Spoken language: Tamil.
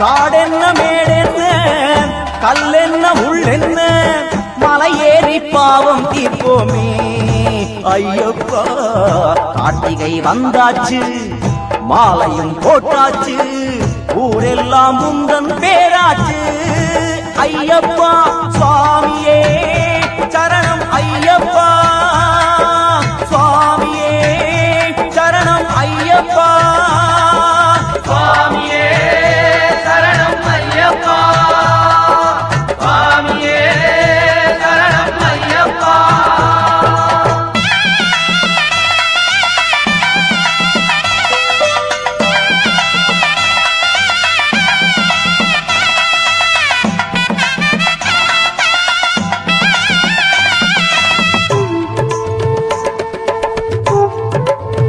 காடென்ன மேடென்ன கல்லென்ன உள்ளென்ன மலை ஏறி பாவம் தீர்ப்போமே. ஐயப்பா கார்த்திகை வந்தாச்சு மாலையும் போட்டாச்சு ஊரெல்லாம் உந்தன் பேராச்சு. ஐயப்பா